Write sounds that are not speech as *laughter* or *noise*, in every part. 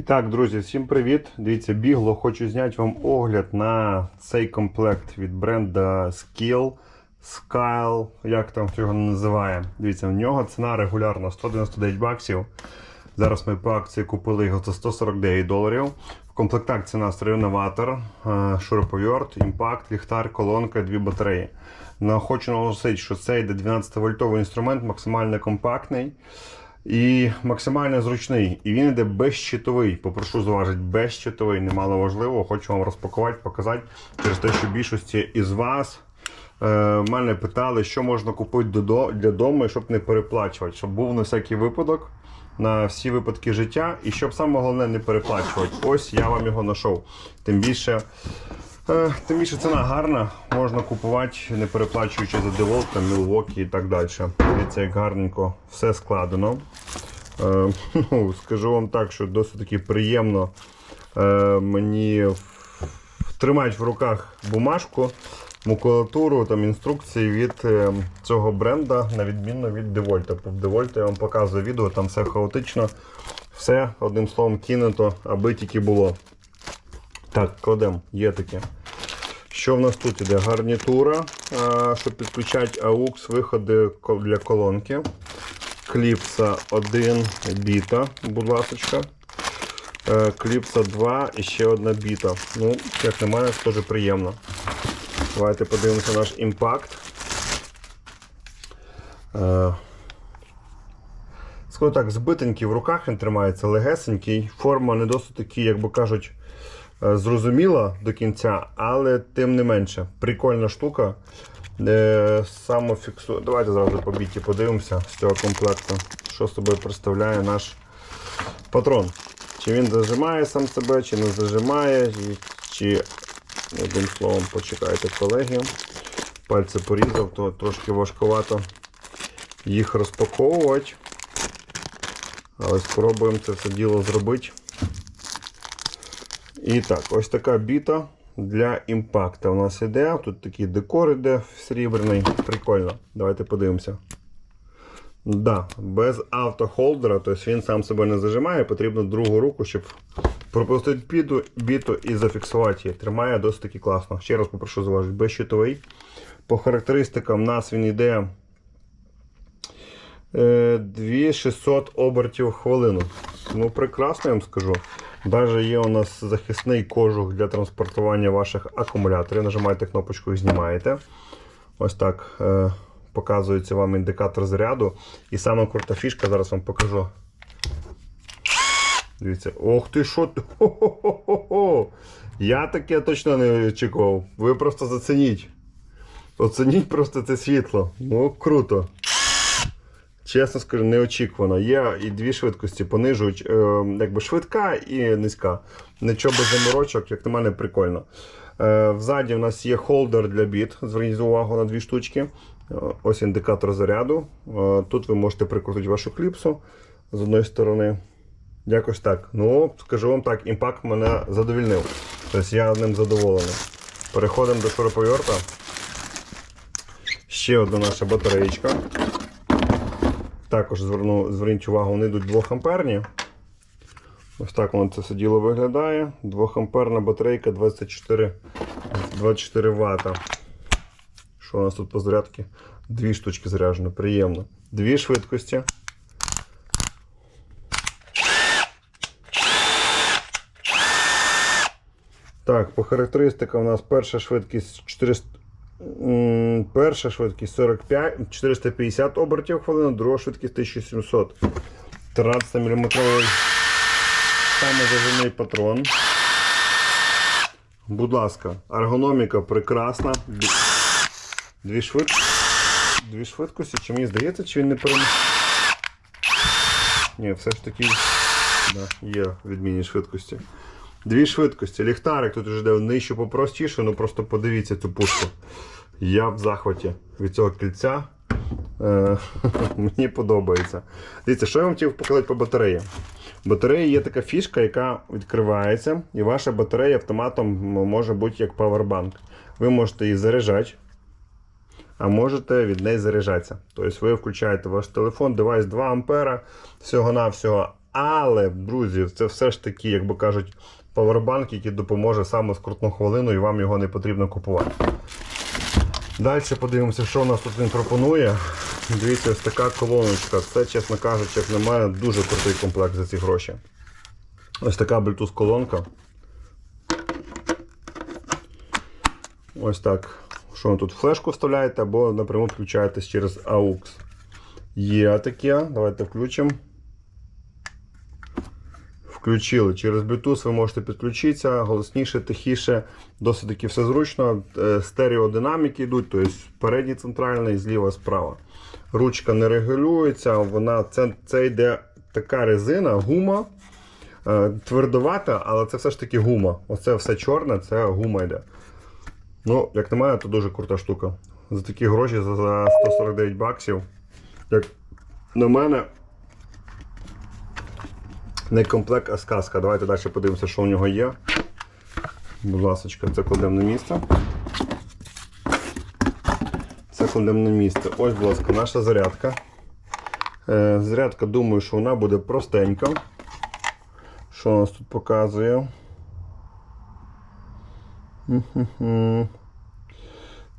І так, друзі, всім привіт! Дивіться, бігло, хочу зняти вам огляд на цей комплект від бренду Skill, Skyle, як там його називає. Дивіться, в нього ціна регулярна 199 баксів. Зараз ми по акції купили його за 149 доларів. В комплектах ціна стрільноватор, шуруповерт, імпакт, ліхтар, колонка, дві батареї. Хочу наголосити, що це йде 12 вольтовий інструмент, максимально компактний. І максимально зручний. І він йде безщитовий. Попрошу зважити, безщитовий, немало важливо. Хочу вам розпакувати, показати через те, що більшості із вас е, мене питали, що можна купити для дому, щоб не переплачувати, щоб був на всякий випадок. На всі випадки життя, і щоб саме головне не переплачувати. Ось я вам його знайшов. Тим більше, тим більше ціна гарна, можна купувати, не переплачуючи за там, Milwaukee і так далі. Дивіться, як гарненько все складено. Е, *laughs* ну, скажу вам так, що досить таки приємно е, мені тримати в руках бумажку, макулатуру, там інструкції від е, цього бренда, на відміну від DeWalt. По DeWalt я вам показую відео, там все хаотично, все одним словом кинуто, аби тільки було. Так, кладемо, є таке. Що в нас тут іде? Гарнітура, щоб підключати AUX, виходи для колонки. Кліпса 1 біта, будь ласка. Е, Кліпса 2 і ще одна біта. Ну, як мене, це теж приємно. Давайте подивимося наш імпакт. Е, Скажу так, збитенький в руках він тримається, легесенький. Форма не досить такі, як би кажуть, е, зрозуміла до кінця, але тим не менше. Прикольна штука. Е, Самофіксує. Давайте зразу по біті подивимося з цього комплекту, що собою представляє наш патрон. Чи він зажимає сам себе, чи не зажимає, чи одним словом почекайте, колеги. Пальці порізав, то трошки важкувато їх розпаковувати. Але спробуємо це все діло зробити. І так, ось така біта для імпакта у нас іде. Тут такий декор іде сріберний. Прикольно. Давайте подивимося. Да, без автохолдера, тобто він сам себе не зажимає, потрібно другу руку, щоб пропустити біту, біту і зафіксувати її. Тримає досить таки класно. Ще раз попрошу зважити, безщитовий. По характеристикам у нас він йде е, 2600 обертів в хвилину. Ну, прекрасно, я вам скажу. Навіть є у нас захисний кожух для транспортування ваших акумуляторів. Нажимаєте кнопочку і знімаєте. Ось так е, показується вам індикатор заряду. І саме крута фішка, зараз вам покажу. Дивіться, ох ти що. Хо-хо-хо-хо! Я таке точно не очікував. Ви просто зацініть. Оцініть просто це світло. Ну, круто. Чесно скажу, неочікувано. Є і дві швидкості понижують, е, якби швидка і низька. Нічого без заморочок, як на мене, прикольно. Е, взаді в нас є холдер для біт. Зверніть увагу на дві штучки. Е, ось індикатор заряду. Тут ви можете прикрутити вашу кліпсу з одної сторони. Якось так. Ну, скажу вам так, імпакт мене задовільнив. Тобто я ним задоволений. Переходимо до шуруповерта. Ще одна наша батареєчка. Також зверну, зверніть увагу, вони йдуть 2 амперні. Ось так воно це все діло виглядає. 2 амперна батарейка 24, 24 Вт. Що у нас тут по зарядці? Дві штучки заряджено, приємно. Дві швидкості. Так, по характеристикам у нас перша швидкість 400. Перша швидкість 45, 450 обертів в хвилину, друга швидкість 1700. 13 мм самозаживний патрон. Будь ласка, ергономіка прекрасна. Дві- швид... Дві швидкості, чи мені здається, чи він не перем... Ні, все ж таки да, є відмінні швидкості. Дві швидкості. Ліхтарик тут вже йде нижче попростіше, ну просто подивіться цю пушку. Я в захваті від цього кільця. Е, *laughs* Мені подобається. Дивіться, що я вам хотів показати по батареї. Батареї є така фішка, яка відкривається, і ваша батарея автоматом може бути як павербанк. Ви можете її заряджати, а можете від неї заряджатися. Тобто ви включаєте ваш телефон, девайс 2 ампера, всього-навсього Але, друзі, це все ж таки, як би кажуть, павербанк, який допоможе саме скрутну хвилину, і вам його не потрібно купувати. Далі подивимося, що у нас тут він пропонує. Дивіться, ось така колоночка. Це, чесно кажучи, на дуже крутий комплект за ці гроші. Ось така Bluetooth колонка. Ось так. Що ви тут флешку вставляєте або напряму включаєтесь через AUX. Є таке. Давайте включимо. Включили. Через Bluetooth ви можете підключитися, голосніше, тихіше, досить таки все зручно. Е, Стереодинаміки йдуть, тобто передній центральний, зліва, справа. Ручка не регулюється, вона, це, це йде така резина, гума. Е, Твердовата, але це все ж таки гума. Оце все чорне, це гума йде. Ну, як мене, то дуже крута штука. За такі гроші, за 149 баксів. Як на мене, не комплект, а сказка. Давайте далі подивимося, що у нього є. Будь ласка, це кладемо на місце. Це кладемо на місце. Ось, будь ласка, наша зарядка. Е, зарядка, думаю, що вона буде простенька. Що у нас тут показує? Мгм.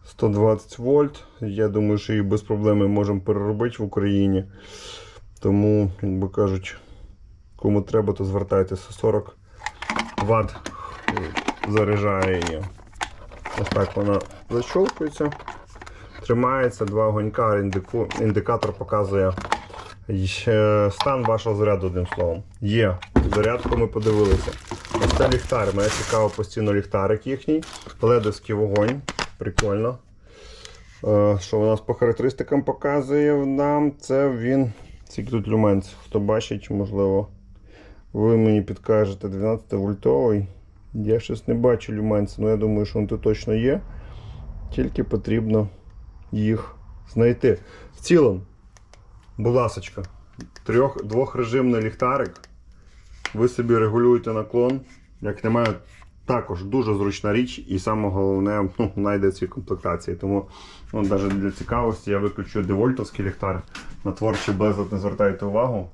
120 вольт. Я думаю, що її без проблем можемо переробити в Україні. Тому, як би кажуть, кому треба, то звертайтеся. 40 Вт заряджає її. Ось так вона защолкується, тримається, два огонька, індику- індикатор показує е, стан вашого заряду, одним словом. Є. Зарядку ми подивилися. Ось це ліхтар. Мене цікаво постійно ліхтарик їхній. Ледовський вогонь. Прикольно. Е, Що у нас по характеристикам показує нам? Це він. Скільки тут люменць? Хто бачить, можливо. Ви мені підкажете 12 вольтовий. Я щось не бачу люменця, але я думаю, що тут точно є. Тільки потрібно їх знайти. В цілому, будь ласочка, трьох, двохрежимний ліхтарик. Ви собі регулюєте наклон. Як мене, також дуже зручна річ, і саме головне, ну, знайде в цій комплектації. Тому ну, навіть для цікавості я виключу девольтовський ліхтар. На творчий безлад не звертайте увагу.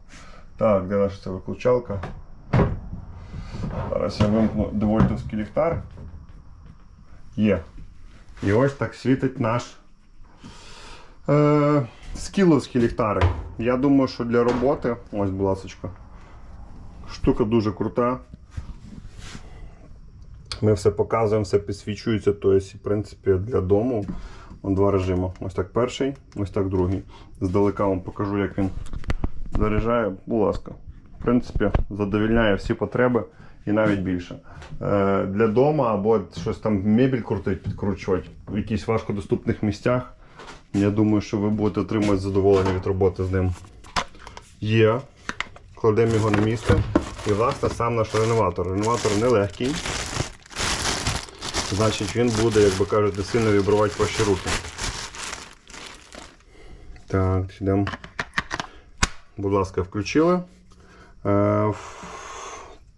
Так, де наша ця виключалка? Зараз я вимкну девольтовський ліхтар. Є. І ось так світить наш е, скіловський ліхтарик. Я думаю, що для роботи, ось, будь ласочка, штука дуже крута. Ми все показуємо, все підсвічується. Тобто, в принципі, для дому два режими. Ось так перший, ось так другий. Здалека вам покажу, як він заряджає, будь ласка. В принципі, задовільняє всі потреби і навіть більше. Е, для дому або щось там мебель крутить, підкручувати в якихось важкодоступних місцях. Я думаю, що ви будете отримувати задоволення від роботи з ним. Є. Кладемо його на місце. І, власне, сам наш ренуватор. Ренуватор нелегкий. Значить, він буде, як би кажуть, сильно вібрувати ваші руки. Так, йдемо. Будь ласка, включили. Е,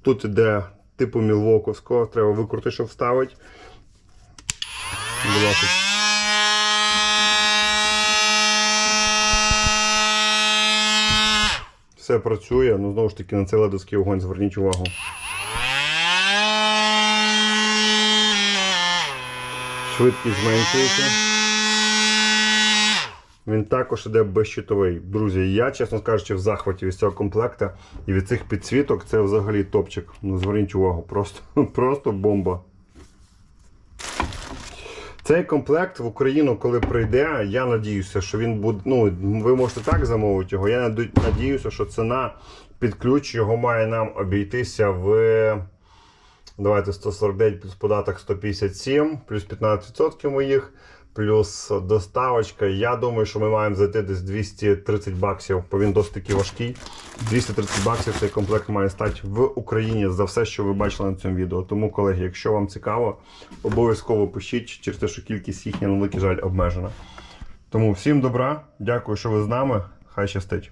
Тут іде типу мілвоковського, треба викрути, щоб вставити. Будь ласка. Все працює, ну знову ж таки на цей ледовський вогонь зверніть увагу. Швидкість зменшується. Він також іде безщитовий. Друзі, я, чесно кажучи, в захваті від цього комплекта і від цих підсвіток це взагалі топчик. Ну, зверніть увагу, просто, *laughs* просто бомба. Цей комплект в Україну, коли прийде, я надіюся, що він буде. Ну, ви можете так замовити його. Я надіюся, що ціна під ключ його має нам обійтися в. Давайте 149 плюс податок 157, плюс 15% моїх, плюс доставочка. Я думаю, що ми маємо зайти десь 230 баксів, бо він досить таки важкий. 230 баксів цей комплект має стати в Україні за все, що ви бачили на цьому відео. Тому, колеги, якщо вам цікаво, обов'язково пишіть через те, що кількість їхня, на великий жаль, обмежена. Тому всім добра, дякую, що ви з нами. Хай щастить.